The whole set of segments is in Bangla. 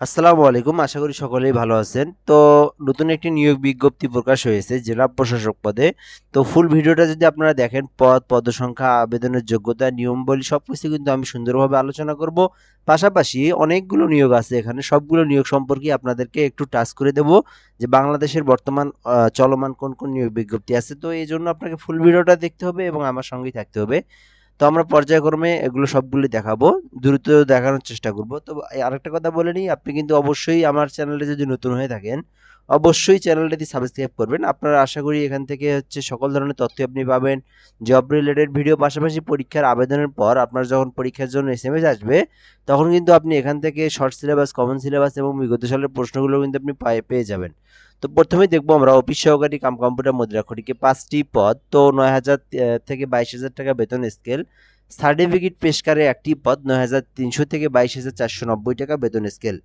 আসসালামু আলাইকুম, আশা করি সকলেই ভালো আছেন। তো নতুন একটি নিয়োগ বিজ্ঞপ্তি প্রকাশ হয়েছে জেলা প্রশাসক পদে। তো ফুল ভিডিওটা যদি আপনারা দেখেন, পদ, পদসংখ্যা, আবেদনের যোগ্যতা নিয়মাবলী সব কিছু কিন্তু আমি সুন্দরভাবে আলোচনা করব। পাশাপাশি অনেকগুলো নিয়োগ আছে এখানে, সবগুলো নিয়োগ সম্পর্কে আপনাদেরকে একটু টাচ করে দেব যে বাংলাদেশের বর্তমান চলমান কোন কোন নিয়োগ বিজ্ঞপ্তি আছে। তো এই জন্য আপনাকে ফুল ভিডিওটা দেখতে হবে এবং আমার সঙ্গেই থাকতে হবে। তো আমরা পর্যায়ক্রমে এগুলো সবগুলি দেখাবো। দ্রুত দেখানোর চেষ্টা করব। তো আরেকটা কথা বলে নিই, আপনি কিন্তু অবশ্যই আমার চ্যানেলে যদি নতুন হয়ে থাকেন, অবশ্যই চ্যানেলটি সাবস্ক্রাইব করবেন। আপনারা আশা করি এখান থেকে হচ্ছে সকল ধরনের তথ্য আপনি পাবেন। জব রিলেটেড ভিডিও পাশাপাশি পরীক্ষার আবেদনের পর আপনার যখন পরীক্ষার জন্য এস আসবে, তখন কিন্তু আপনি এখান থেকে শর্ট সিলেবাস কমন সিলেবাস এবং বিগত সালের প্রশ্নগুলো কিন্তু আপনি পেয়ে যাবেন। তো প্রথমেই দেখব আমরা অফিস সহকারী কাম কম্পিউটার মুদ্রা খটিকে পাঁচটি পদ, তো নয় হাজার থেকে বাইশ হাজার টাকা বেতন স্কেল। সার্টিফিকেট পেশকারে একটি পদ, নয় হাজার তিনশো থেকে বাইশ হাজার চারশো নব্বই টাকা বেতন স্কেল।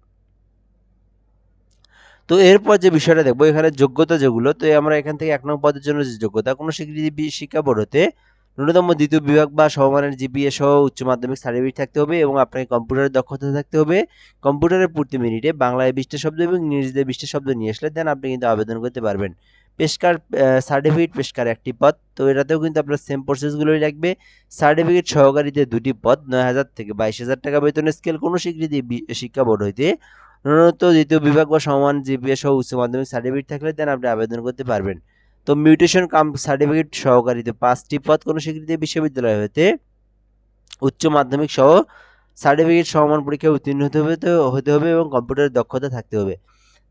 তো এরপর যে বিষয়টা দেখব, এখানে যোগ্যতা যেগুলো, তো আমরা এখান থেকে এক নম্বর পদের জন্য যে যোগ্যতা, কোনো স্বীকৃতি শিক্ষা বোর্ড হতে ন্যূনতম দ্বিতীয় বিভাগ বা সমমানের জিপিএ সহ উচ্চ মাধ্যমিক সার্টিফিকেট থাকতে হবে এবং আপনাকে কম্পিউটারের দক্ষতা থাকতে হবে। কম্পিউটারের প্রতি মিনিটে বাংলায় বিশটা শব্দ এবং ইংরেজিতে বিশটা শব্দ নিয়ে আসলে দেন আপনি কিন্তু আবেদন করতে পারবেন। পেশকার সার্টিফিকেট পেশকার একটি পদ, তো এটাতেও কিন্তু আপনার সেম প্রসেসগুলোই লাগবে। সার্টিফিকেট সহকারীতে দুটি পদ, নয় হাজার থেকে বাইশ হাজার টাকা বেতনের স্কেল কোনো স্বীকৃতি শিক্ষা বোর্ড হইতে। ন্যূনতম দ্বিতীয় বিভাগ বা সমান জিপিএ সহ উচ্চ মাধ্যমিক সার্টিফিকেট থাকলে দেন আপনি আবেদন করতে পারবেন। তো মিউটেশন কাম সার্টিফিকেট সহকারীতে পাঁচটি পদ কোনো স্বীকৃতি বিশ্ববিদ্যালয় হতে উচ্চ মাধ্যমিক সহ সার্টিফিকেট সমমান পরীক্ষায় উত্তীর্ণ হতে হবে হতে হবে এবং কম্পিউটারের দক্ষতা থাকতে হবে।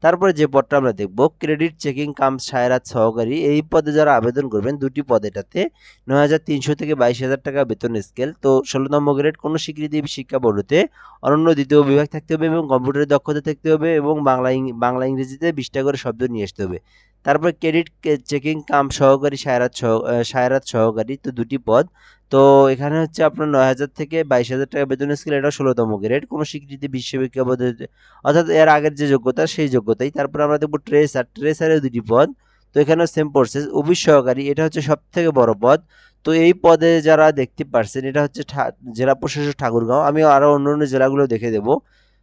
তারপরে যে পদটা আমরা দেখব ক্রেডিট চেকিং কাম সায়রাত সহকারী, এই পদে যারা আবেদন করবেন, দুটি পদ এটাতে, নয় হাজার তিনশো থেকে বাইশ হাজার টাকা বেতন স্কেল তো ষোলোতম গ্রেড কোনো স্বীকৃতি শিক্ষা বোর্ডতে, অনন্য দ্বিতীয় বিভাগ থাকতে হবে এবং কম্পিউটারের দক্ষতা থাকতে হবে এবং বাংলা বাংলা ইংরেজিতে বিশটা করে শব্দ নিয়ে আসতে হবে। তারপর ক্রেডিট চেকিং কাম সহকারী সায়রাত সহ সায়রাত সহকারী, তো দুটি পদ তো এখানে হচ্ছে আপনার নয় হাজার থেকে বাইশ হাজার টাকা বেতন স্কেল এটা ষোলোতম গ্রেড কোনো স্বীকৃতি পদ্ধতিতে অর্থাৎ এর আগের যে যোগ্যতা, সেই যোগ্যতাই। তারপর আমরা দেখব ট্রেসার ট্রেসারের দুটি পদ। তো এখানেও সেম প্রসেস অফিস সহকারী, এটা হচ্ছে সব থেকে বড় পদ। তো এই পদে যারা দেখতে পারছেন, এটা হচ্ছে জেলা প্রশাসক ঠাকুরগাঁও। আমি আরও অন্য অন্য জেলাগুলো দেখে দেবো।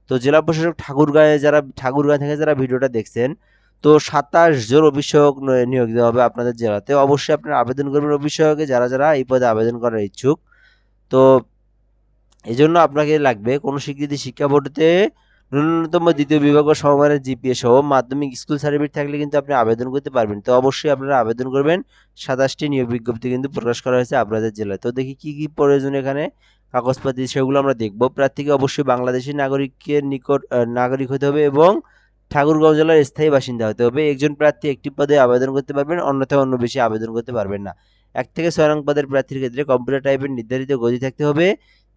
তো জেলা প্রশাসক ঠাকুরগাঁয়ে যারা ঠাকুরগাঁ থেকে যারা ভিডিওটা দেখছেন তো সাতাশ জন অভিষেক নিয়োগ দেওয়া হবে আপনাদের জেলাতে। অবশ্যই আপনারা আবেদন করবেন অভিষেকে, যারা যারা এই পদে আবেদন করার ইচ্ছুক। তো এই জন্য আপনাকে লাগবে কোনো স্বীকৃতি শিক্ষা বোর্ডতে ন্যূনতম দ্বিতীয় বিভাগ বা সমমানের জিপিএ সহ মাধ্যমিক স্কুল সার্টিফিকেট থাকলে কিন্তু আপনি আবেদন করতে পারবেন। তো অবশ্যই আপনারা আবেদন করবেন। সাতাশটি নিয়োগ বিজ্ঞপ্তি কিন্তু প্রকাশ করা হয়েছে আপনাদের জেলায়। তো দেখি কি কি প্রয়োজন এখানে? কাগজপাতি, সেগুলো আমরা দেখব। প্রার্থীকে অবশ্যই বাংলাদেশি নাগরিকের নিকট নাগরিক হতে হবে এবং ঠাকুরগাঁও জেলার স্থায়ী বাসিন্দা হতে হবে। একজন প্রার্থী একটি পদে আবেদন করতে পারবেন অন্যথায় অন্য বেশি আবেদন করতে পারবেন না। এক থেকে ছয় নং পদের প্রার্থীর ক্ষেত্রে কম্পিউটার টাইপের নির্ধারিত গতি থাকতে হবে।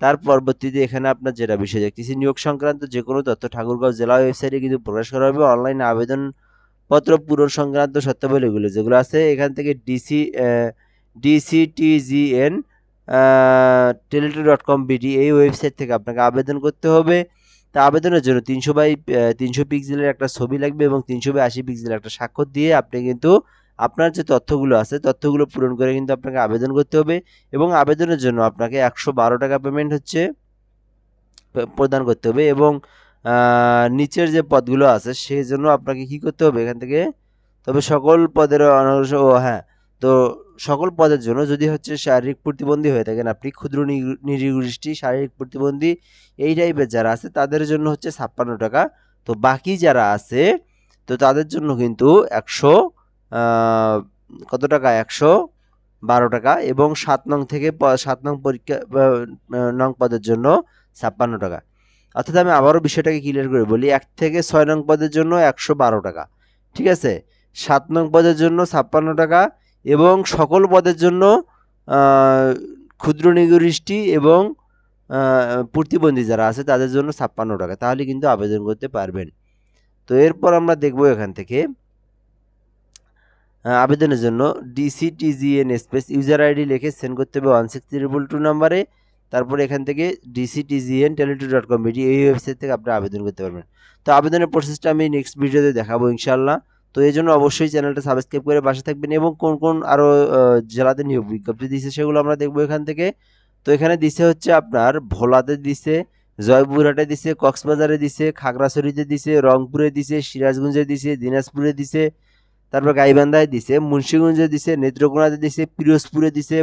তার পরবর্তীতে এখানে আপনার যেটা বিষয় দেখতেছি, নিয়োগ সংক্রান্ত যে কোনো তথ্য ঠাকুরগাঁও জেলা ওয়েবসাইটে কিন্তু প্রকাশ করা হবে। অনলাইনে আবেদন পত্র পূরণ সংক্রান্ত সত্যাবলী এগুলো যেগুলো আছে, এখান থেকে ডিসি ডিসিটিজিএন টেলিটু ডট কম বিডি এই ওয়েবসাইট থেকে আপনাকে আবেদন করতে হবে। তা আবেদনের জন্য তিনশো বাই তিনশো পিক্সেলের একটা ছবি লাগবে এবং তিনশো বাই আশি পিক্সেলের একটা স্বাক্ষর দিয়ে আপনি কিন্তু আপনার যে তথ্যগুলো আছে, তথ্যগুলো পূরণ করে কিন্তু আপনাকে আবেদন করতে হবে এবং আবেদনের জন্য আপনাকে একশো বারো টাকা পেমেন্ট হচ্ছে প্রদান করতে হবে এবং নিচের যে পদগুলো আছে সেই জন্য আপনাকে কি করতে হবে এখান থেকে? তবে সকল পদের অনগ্রসর ও হ্যাঁ তো সকল পদের জন্য যদি হচ্ছে শারীরিক প্রতিবন্ধী হয়ে থাকেন, আপনি ক্ষুদ্র নিরীহদৃষ্টি শারীরিক প্রতিবন্ধী এই টাইপের যারা আছে, তাদের জন্য হচ্ছে ছাপ্পান্ন টাকা। তো বাকি যারা আছে, তো তাদের জন্য কিন্তু একশো কত টাকা? একশো বারো টাকা এবং সাত নং থেকে সাত নং পরীক্ষা নং পদের জন্য ছাপ্পান্ন টাকা। অর্থাৎ আমি আবারও বিষয়টাকে ক্লিয়ার করে বলি, এক থেকে ছয় নং পদের জন্য একশো বারো টাকা, ঠিক আছে? সাত নং পদের জন্য ছাপ্পান্ন টাকা এবং সকল পদের জন্য ক্ষুদ্র নিগরিষ্টি এবং প্রতিবন্ধী যারা আছে তাদের জন্য ছাপ্পান্ন টাকা। তাহলে কিন্তু আবেদন করতে পারবেন। তো এরপর আমরা দেখব এখান থেকে আবেদনের জন্য ডিসিটিজিএন স্পেস ইউজার আইডি লিখে সেন্ড করতে হবে ওয়ান সিক্স ট্রিপল টু নাম্বারে তারপরে এখান থেকে ডিসিটিজিএন টেলিটু ডট কম এই ওয়েবসাইট থেকে আপনি আবেদন করতে পারবেন। তো আবেদনের প্রসেসটা আমি নেক্সট ভিডিওতে দেখাবো ইনশাল্লাহ তো এই জন্য অবশ্যই চ্যানেলটা সাবস্ক্রাইব করে পাশে থাকবেন এবং কোন কোন আরও জেলাতে নিয়োগ বিজ্ঞপ্তি দিছে সেগুলো আমরা দেখব এখান থেকে। তো এখানে দিছে হচ্ছে আপনার ভোলাতে দিছে, জয়পুরহাটে দিছে, কক্সবাজারে দিছে, খাগড়াছড়িতে দিছে, রংপুরে দিছে, সিরাজগঞ্জে দিছে, দিনাজপুরে দিছে, তারপর গাইবান্ধায় দিছে, মুন্সিগঞ্জে দিছে, নেত্রকোনাতে দিছে, পিরোজপুরে দিছে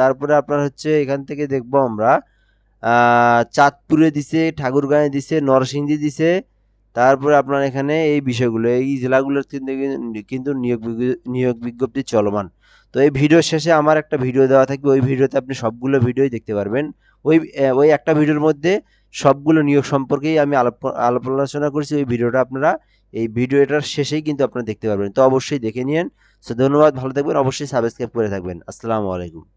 তারপরে আপনার হচ্ছে এখান থেকে দেখব আমরা চাঁদপুরে দিছে, ঠাকুরগাঁয়ে দিছে, নরসিংদী দিছে তারপরে আপনার এখানে এই বিষয়গুলো, এই জেলাগুলোর কিন্তু কিন্তু নিয়োগ নিয়োগ বিজ্ঞপ্তি চলমান। তো এই ভিডিও শেষে আমার একটা ভিডিও দেওয়া থাকবে, ওই ভিডিওতে আপনি সবগুলো ভিডিওই দেখতে পারবেন। ওই ওই একটা ভিডিওর মধ্যে সবগুলো নিয়োগ সম্পর্কেই আমি আলাপ আলোচনা করছি। ওই ভিডিওটা আপনারা, এই ভিডিওটার শেষেই কিন্তু আপনারা দেখতে পারবেন। তো অবশ্যই দেখে নিন সো ধন্যবাদ, ভালো থাকবেন। অবশ্যই সাবস্ক্রাইব করে থাকবেন। আসসালামু আলাইকুম।